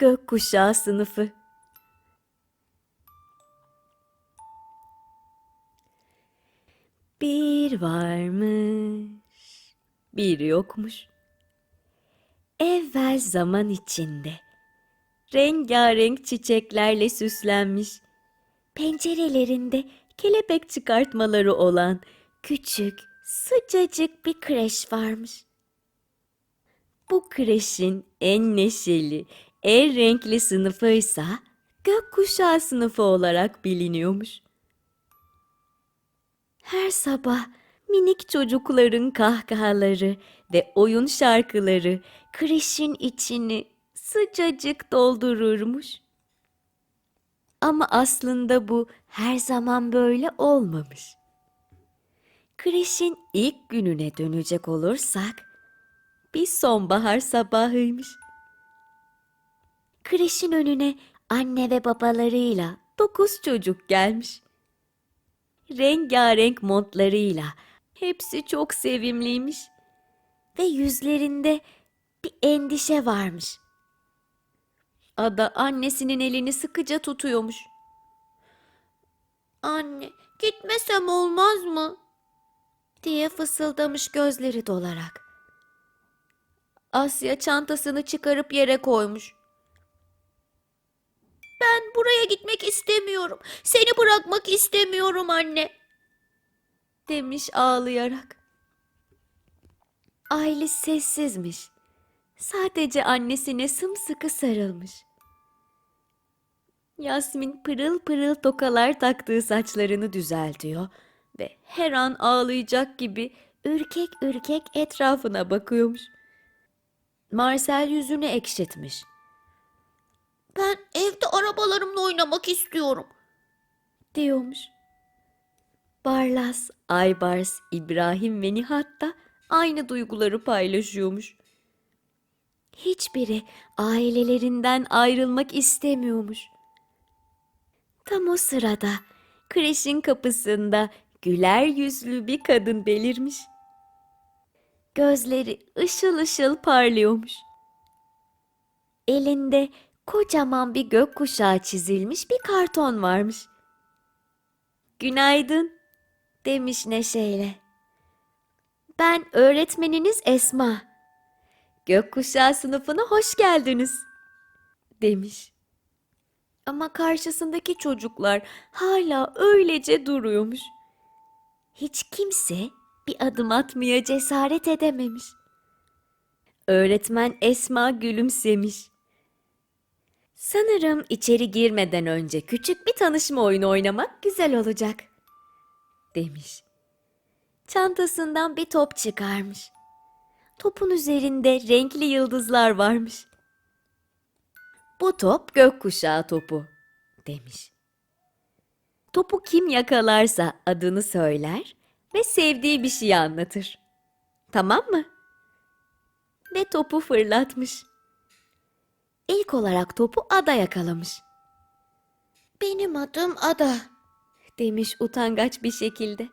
Gökkuşağı sınıfı. Bir varmış, bir yokmuş. Evvel zaman içinde rengarenk çiçeklerle süslenmiş, pencerelerinde kelebek çıkartmaları olan küçük, sıcacık bir kreş varmış. Bu kreşin en neşeli, en renkli sınıfıysa gökkuşağı sınıfı olarak biliniyormuş. Her sabah minik çocukların kahkahaları ve oyun şarkıları kreşin içini sıcacık doldururmuş. Ama aslında bu her zaman böyle olmamış. Kreşin ilk gününe dönecek olursak, bir sonbahar sabahıymış. Kreşin önüne anne ve babalarıyla dokuz çocuk gelmiş. Rengarenk montlarıyla hepsi çok sevimliymiş ve yüzlerinde bir endişe varmış. Ada annesinin elini sıkıca tutuyormuş. Anne, gitmesem olmaz mı? diye fısıldamış gözleri dolarak. Asya çantasını çıkarıp yere koymuş. Ben buraya gitmek istemiyorum. Seni bırakmak istemiyorum anne. Demiş ağlayarak. Aile sessizmiş. Sadece annesine sımsıkı sarılmış. Yasmin pırıl pırıl tokalar taktığı saçlarını düzeltiyor ve her an ağlayacak gibi ürkek ürkek etrafına bakıyormuş. Marcel yüzünü ekşitmiş. Ben arabalarımla oynamak istiyorum. Diyormuş. Barlas, Aybars, İbrahim ve Nihat da aynı duyguları paylaşıyormuş. Hiçbiri ailelerinden ayrılmak istemiyormuş. Tam o sırada kreşin kapısında güler yüzlü bir kadın belirmiş. Gözleri ışıl ışıl parlıyormuş. Elinde kocaman bir gökkuşağı çizilmiş bir karton varmış. Günaydın, demiş neşeyle. Ben öğretmeniniz Esma. Gökkuşağı sınıfına hoş geldiniz, demiş. Ama karşısındaki çocuklar hala öylece duruyormuş. Hiç kimse bir adım atmaya cesaret edememiş. Öğretmen Esma gülümsemiş. Sanırım içeri girmeden önce küçük bir tanışma oyunu oynamak güzel olacak, demiş. Çantasından bir top çıkarmış. Topun üzerinde renkli yıldızlar varmış. Bu top gökkuşağı topu, demiş. Topu kim yakalarsa adını söyler ve sevdiği bir şeyi anlatır. Tamam mı? Ve topu fırlatmış. İlk olarak topu Ada yakalamış. Benim adım Ada, demiş utangaç bir şekilde.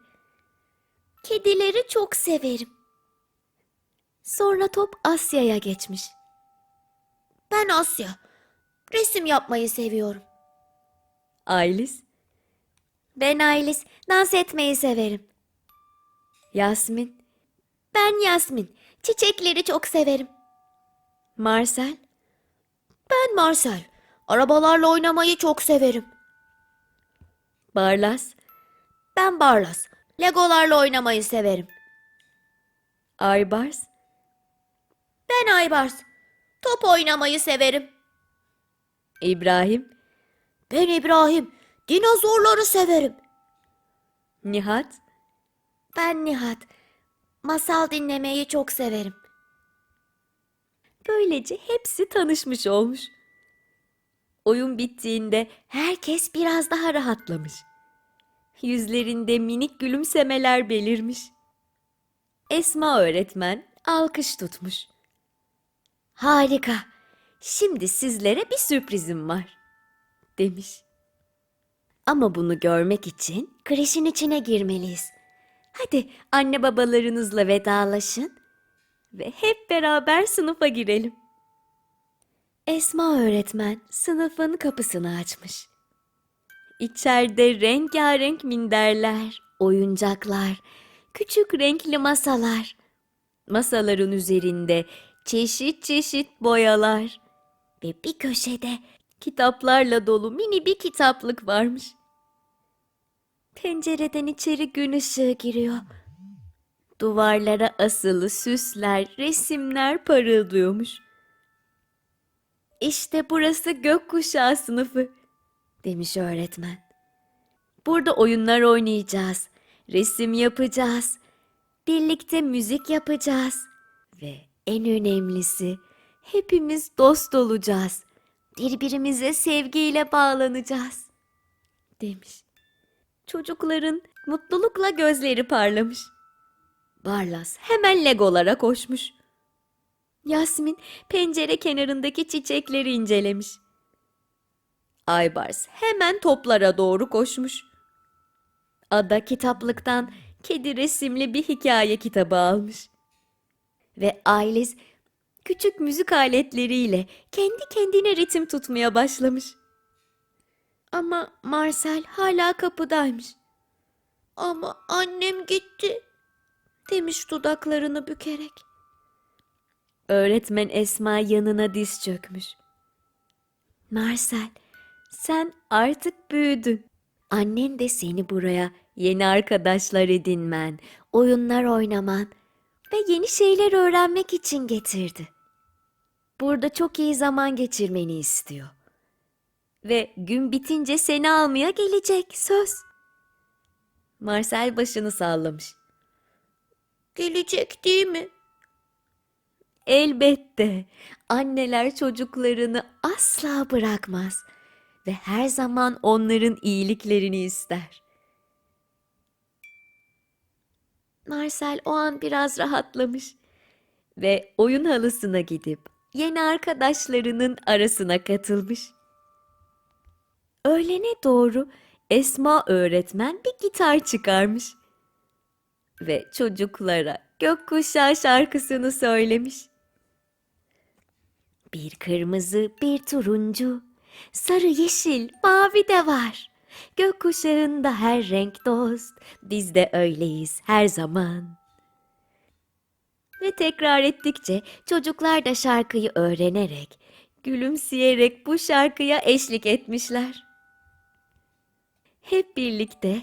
Kedileri çok severim. Sonra top Asya'ya geçmiş. Ben Asya. Resim yapmayı seviyorum. Aylis. Ben Aylis. Dans etmeyi severim. Yasmin. Ben Yasmin. Çiçekleri çok severim. Marcel. Ben Marcel. Arabalarla oynamayı çok severim. Barlas. Ben Barlas. Legolarla oynamayı severim. Aybars. Ben Aybars. Top oynamayı severim. İbrahim. Ben İbrahim. Dinozorları severim. Nihat. Ben Nihat. Masal dinlemeyi çok severim. Böylece hepsi tanışmış olmuş. Oyun bittiğinde herkes biraz daha rahatlamış. Yüzlerinde minik gülümsemeler belirmiş. Esma öğretmen alkış tutmuş. Harika. Şimdi sizlere bir sürprizim var, demiş. Ama bunu görmek için kreşin içine girmeliyiz. Hadi anne babalarınızla vedalaşın ve hep beraber sınıfa girelim. Esma öğretmen sınıfın kapısını açmış. İçeride rengarenk minderler, oyuncaklar, küçük renkli masalar. Masaların üzerinde çeşit çeşit boyalar ve bir köşede kitaplarla dolu mini bir kitaplık varmış. Pencereden içeri gün ışığı giriyor. Duvarlara asılı süsler, resimler parıldıyormuş. İşte burası gökkuşağı sınıfı, demiş öğretmen. Burada oyunlar oynayacağız, resim yapacağız, birlikte müzik yapacağız ve en önemlisi hepimiz dost olacağız. Birbirimize sevgiyle bağlanacağız, demiş. Çocukların mutlulukla gözleri parlamış. Barlas hemen legolara koşmuş. Yasmin pencere kenarındaki çiçekleri incelemiş. Aybars hemen toplara doğru koşmuş. Ada kitaplıktan kedi resimli bir hikaye kitabı almış. Ve Ailes küçük müzik aletleriyle kendi kendine ritim tutmaya başlamış. Ama Marcel hala kapıdaymış. Ama annem gitti, demiş dudaklarını bükerek. Öğretmen Esma yanına diz çökmüş. Marcel, sen artık büyüdün. Annen de seni buraya yeni arkadaşlar edinmen, oyunlar oynaman ve yeni şeyler öğrenmek için getirdi. Burada çok iyi zaman geçirmeni istiyor. Ve gün bitince seni almaya gelecek, söz. Marcel başını sallamış. Gelecek değil mi? Elbette. Anneler çocuklarını asla bırakmaz ve her zaman onların iyiliklerini ister. Marcel o an biraz rahatlamış ve oyun halısına gidip yeni arkadaşlarının arasına katılmış. Öğlene doğru Esma öğretmen bir gitar çıkarmış ve çocuklara gökkuşağı şarkısını söylemiş. Bir kırmızı, bir turuncu, sarı, yeşil, mavi de var. Gökkuşağında her renk dost, biz de öyleyiz her zaman. Ve tekrar ettikçe çocuklar da şarkıyı öğrenerek, gülümseyerek bu şarkıya eşlik etmişler. Hep birlikte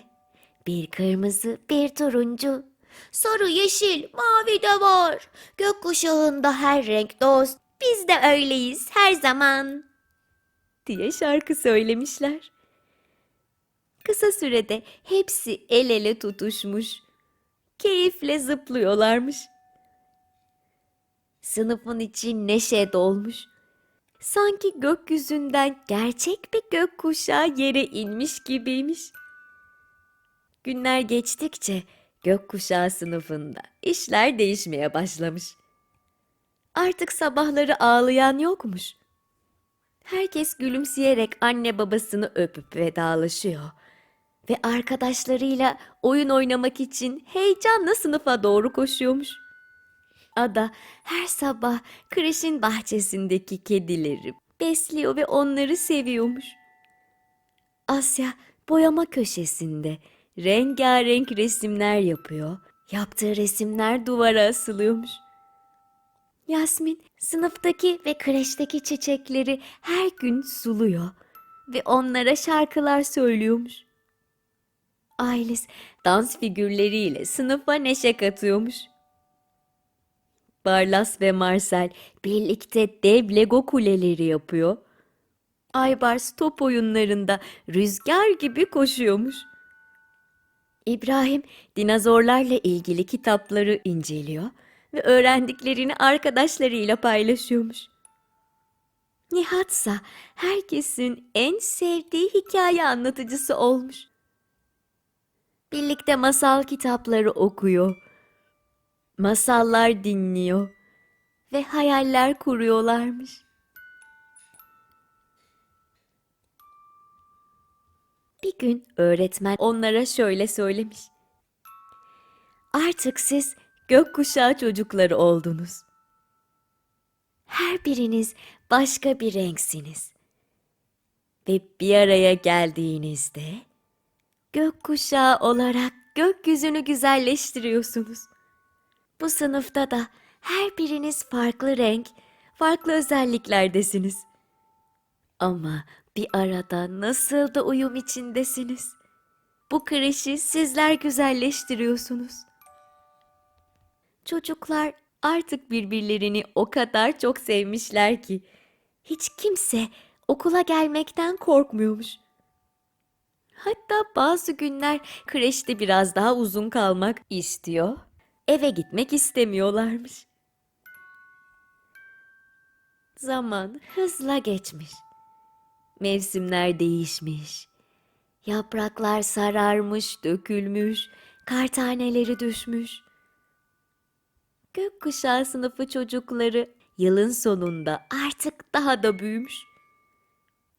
bir kırmızı, bir turuncu, sarı, yeşil, mavi de var. Gökkuşağında her renk dost, biz de öyleyiz her zaman. diye şarkı söylemişler. Kısa sürede hepsi el ele tutuşmuş. Keyifle zıplıyorlarmış. Sınıfın içi neşe dolmuş. Sanki gökyüzünden gerçek bir gökkuşağı yere inmiş gibiymiş. Günler geçtikçe gökkuşağı sınıfında işler değişmeye başlamış. Artık sabahları ağlayan yokmuş. Herkes gülümseyerek anne babasını öpüp vedalaşıyor ve arkadaşlarıyla oyun oynamak için heyecanla sınıfa doğru koşuyormuş. Ada her sabah kreşin bahçesindeki kedileri besliyor ve onları seviyormuş. Asya boyama köşesinde rengarenk resimler yapıyor. Yaptığı resimler duvara asılıyormuş. Yasmin sınıftaki ve kreşteki çiçekleri her gün suluyor ve onlara şarkılar söylüyormuş. Ailes dans figürleriyle sınıfa neşe katıyormuş. Barlas ve Marcel birlikte dev Lego kuleleri yapıyor. Aybars top oyunlarında rüzgar gibi koşuyormuş. İbrahim dinozorlarla ilgili kitapları inceliyor ve öğrendiklerini arkadaşlarıyla paylaşıyormuş. Nihatsa herkesin en sevdiği hikaye anlatıcısı olmuş. Birlikte masal kitapları okuyor. Masallar dinliyor ve hayaller kuruyorlarmış. Bir gün öğretmen onlara şöyle söylemiş. Artık siz gökkuşağı çocukları oldunuz. Her biriniz başka bir renksiniz. Ve bir araya geldiğinizde gökkuşağı olarak gökyüzünü güzelleştiriyorsunuz. Bu sınıfta da her biriniz farklı renk, farklı özelliklerdesiniz. Ama bir arada nasıl da uyum içindesiniz. Bu kreşi sizler güzelleştiriyorsunuz. Çocuklar artık birbirlerini o kadar çok sevmişler ki hiç kimse okula gelmekten korkmuyormuş. Hatta bazı günler kreşte biraz daha uzun kalmak istiyor, eve gitmek istemiyorlarmış. Zaman hızla geçmiş. Mevsimler değişmiş. Yapraklar sararmış, dökülmüş, kar taneleri düşmüş. Gökkuşağı sınıfı çocukları yılın sonunda artık daha da büyümüş.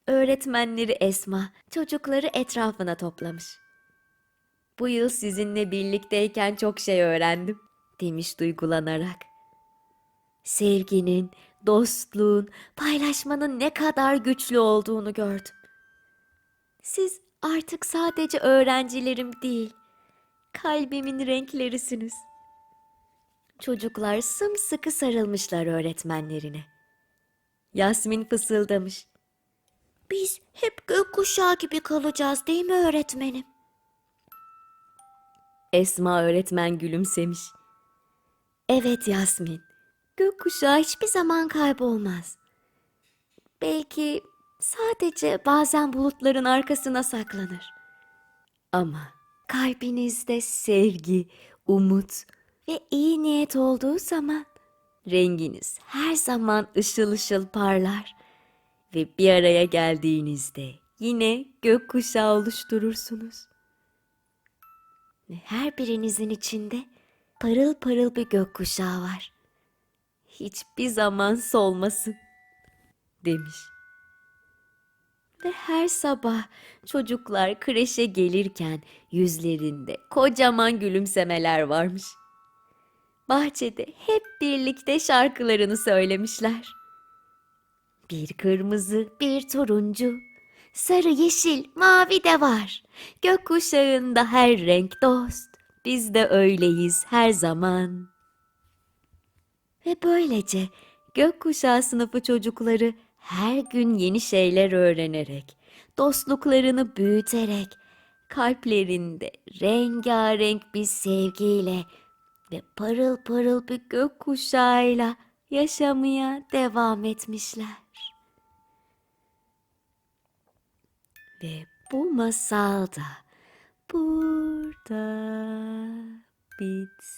Öğretmenleri Esma çocukları etrafına toplamış. Bu yıl sizinle birlikteyken çok şey öğrendim demiş duygulanarak. Sevginin, dostluğun, paylaşmanın ne kadar güçlü olduğunu gördüm. Siz artık sadece öğrencilerim değil, kalbimin renklerisiniz. Çocuklar sımsıkı sarılmışlar öğretmenlerine. Yasmin fısıldamış. Biz hep gökkuşağı gibi kalacağız değil mi öğretmenim? Esma öğretmen gülümsemiş. Evet Yasmin, gökkuşağı hiçbir zaman kaybolmaz. Belki sadece bazen bulutların arkasına saklanır. Ama kalbinizde sevgi, umut ve iyi niyet olduğu zaman renginiz her zaman ışıl ışıl parlar ve bir araya geldiğinizde yine gökkuşağı oluşturursunuz. Ve her birinizin içinde parıl parıl bir gökkuşağı var. Hiçbir zaman solmasın demiş. Ve her sabah çocuklar kreşe gelirken yüzlerinde kocaman gülümsemeler varmış. Bahçede hep birlikte şarkılarını söylemişler. Bir kırmızı, bir turuncu, sarı, yeşil, mavi de var. Gökkuşağında her renk dost, biz de öyleyiz her zaman. Ve böylece gökkuşağı sınıfı çocukları her gün yeni şeyler öğrenerek, dostluklarını büyüterek, kalplerinde rengarenk bir sevgiyle ve parıl parıl bir gökkuşağıyla yaşamaya devam etmişler. Ve bu masal da burada bitmiş.